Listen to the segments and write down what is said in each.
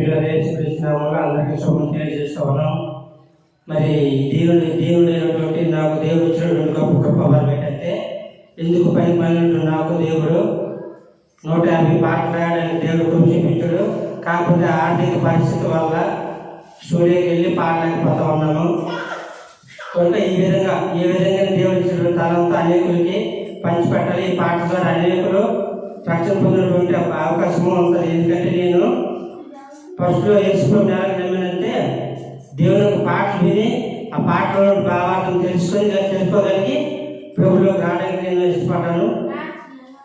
మీరు అదే వల్ల అందరికీ శుభం తెలియజేస్తూ ఉన్నాం మరి దేవుడు దేవుడైనటువంటి నాకు దేవుడు ఇచ్చినటువంటి గొప్ప గొప్ప వరం అయితే ఎందుకు పని పనులు నాకు దేవుడు నూట యాభై పాటలు ఆడని దేవుడు చూపించాడు. కాకపోతే ఆర్థిక పరిస్థితి వల్ల స్టూడియోకి వెళ్ళి పాడలేకపోతా ఉన్నాను. కనుక ఈ విధంగా ఈ విధంగా దేవుడు ఇచ్చిన తలంతా అనేకులకి పంచిపెట్టాలి. ఈ పాట ద్వారా అనేకులు రక్షణ పొందినటువంటి అవకాశము ఉంటుంది. ఎందుకంటే నేను ఫస్ట్ యేసుప్రభు నెలకు నమ్మినంటే దేవుని యొక్క పాటలు విని ఆ పాటలో భావార్థం తెలుసుకొని తెలుసుకోగలిగి ప్రభులోకి రావడానికి నేను ఇష్టపడ్డాను.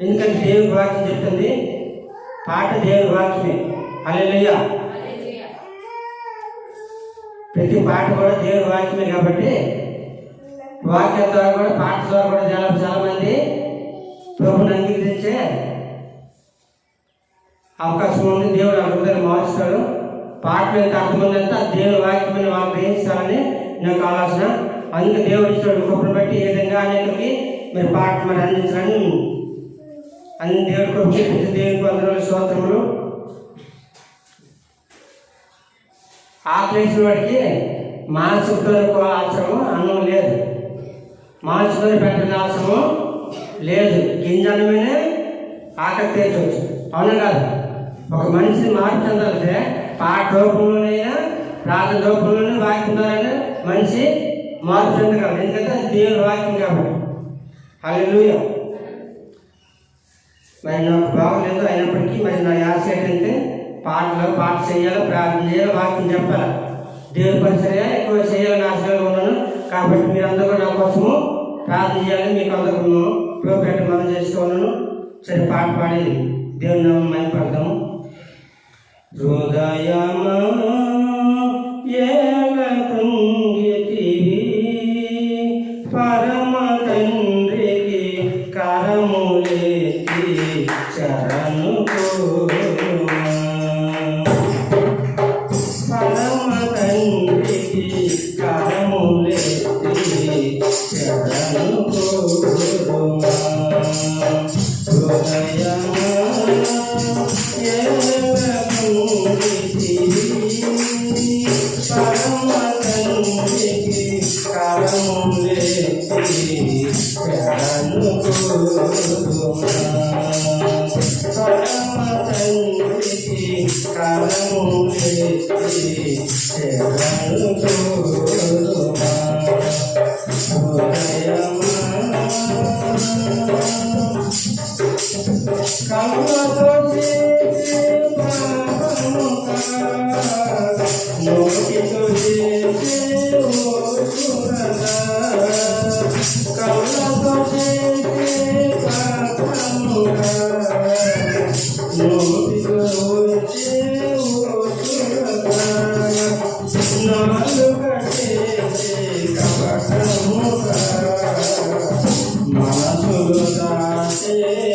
ఎందుకంటే దేవుని వాక్యం చెప్తుంది పాట దేవుని వాక్యమే. అల్లెలుయ్యా ప్రతి పాట కూడా దేవుని వాక్యమే కాబట్టి వాక్యం ద్వారా కూడా పాట ద్వారా కూడా చాలా చాలా మంది ప్రభుని అంగీకరించే అవకాశం ఉంది దేవుడు ఆ మారుస్తాడు. పాటలు ఎంత అర్థమైందంటే దేవుని వాక్యమైన వాళ్ళు గ్రహించాలని నాకు ఆలోచన. అందుకే దేవుడు ఇచ్చాడు కృపను బట్టి ఏ విధంగా అనేకరికి మరి పాట మరి అందించాలని అన్ని దేవుడి కృప చూపించి దేవునికి వందనాలు స్తోత్రములు. ఆకలేసిన వాడికి మానసిక అవసరము అన్నం లేదు. మానసిక పెట్టిన అవసరము లేదు. గింజనమే ఆకలి తీర్చవచ్చు. అవును కాదు? ఒక మనిషి మార్పు చెందాలంటే పాట రూపంలోనైనా ప్రార్థన రూపంలోనే వాక్యం ద్వారా మనిషి మార్పు చెందగలరు ఎందుకంటే అది దేవుని వాక్యం కాబట్టి. హల్లెలూయా. మరి నాకు బాగోలేదు అయినప్పటికీ మరి నా ఆశ ఏంటంటే పాటలు పాట చేయాలి ప్రార్థన చేయాలి వాక్యం చెప్పాలి? దేవుని పరిచర్య ఎక్కువ చేయాలని ఆశగా ఉన్నాను. కాబట్టి మీరందరూ నా కోసము ప్రార్థన చేయాలని మీకు అందరూ ప్రోగ్రాట్ మనం చేస్తూ ఉన్నాను. సరే పాట పాడి దేవుని నామం మైపడదాము హృదయమా ఏల కృంగితివి పరమ తండ్రికి కరములేతి చరణు పరమ తండ్రికి కరములేతి చరణు మనసులో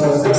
Oh,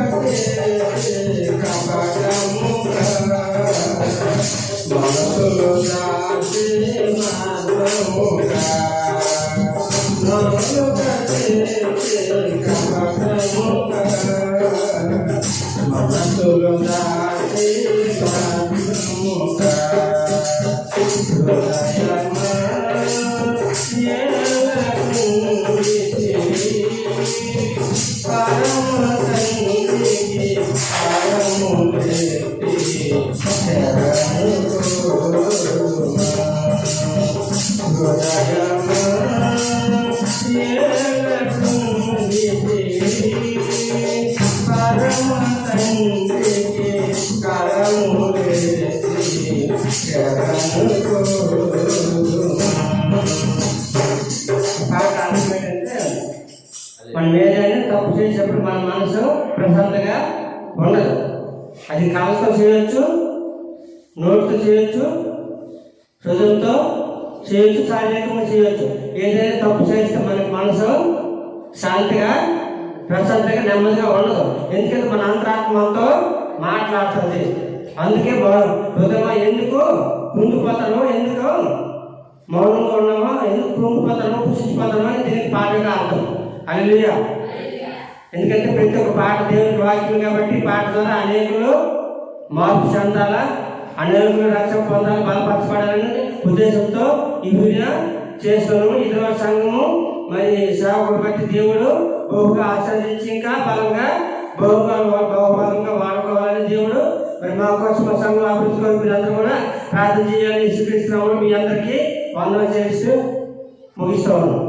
మనం ఏదైనా తప్పు చేసేటప్పుడు మన మనసు ప్రశాంతంగా ఉండదు అది కాళ్ళతో చేయొచ్చు నోటితో చేయొచ్చు హృదయంతో చేయొచ్చు శారీరకంగా చేయొచ్చు. ఏదైనా తప్పు చేస్తే మనకి మనసు శాంతిగా ప్రశాంతంగా నెమ్మదిగా ఉండదు. ఎందుకంటే మన అంతరాత్మతో మాట్లాడుతుంది. అందుకే బా- ఎందుకు కుంగిపోతాను ఎందుకు మౌనంగా ఉన్నామా ఎందుకు కృంగిపోతాను పుష్టిపోతాను అని దీనికి పాటగా అర్థం. అల్లుయా ఎందుకంటే ప్రతి ఒక్క పాట దేవునికి వాక్యం కాబట్టి పాట ద్వారా అనేకులు మార్పు చెందాలా అనేకులు రక్షణ పొందాలి బలపరచబడాలని ఉద్దేశంతో ఈ వీడియో చేస్తున్నాము. ఇతర సంఘము మరి సేవకుడు బట్టి దేవుడు బహుగా ఆశ్రదించి ఇంకా బలంగా బహుగా బహుభాగంగా వాడుకోవాలని దేవుడు మరి మా కోసం మా సంఘం అభివృద్ధి మీరందరూ కూడా ప్రార్థన చేయాలని శ్రీకృష్ణ మీ అందరికీ వందన చేస్తూ ముగిస్తూ ఉన్నాం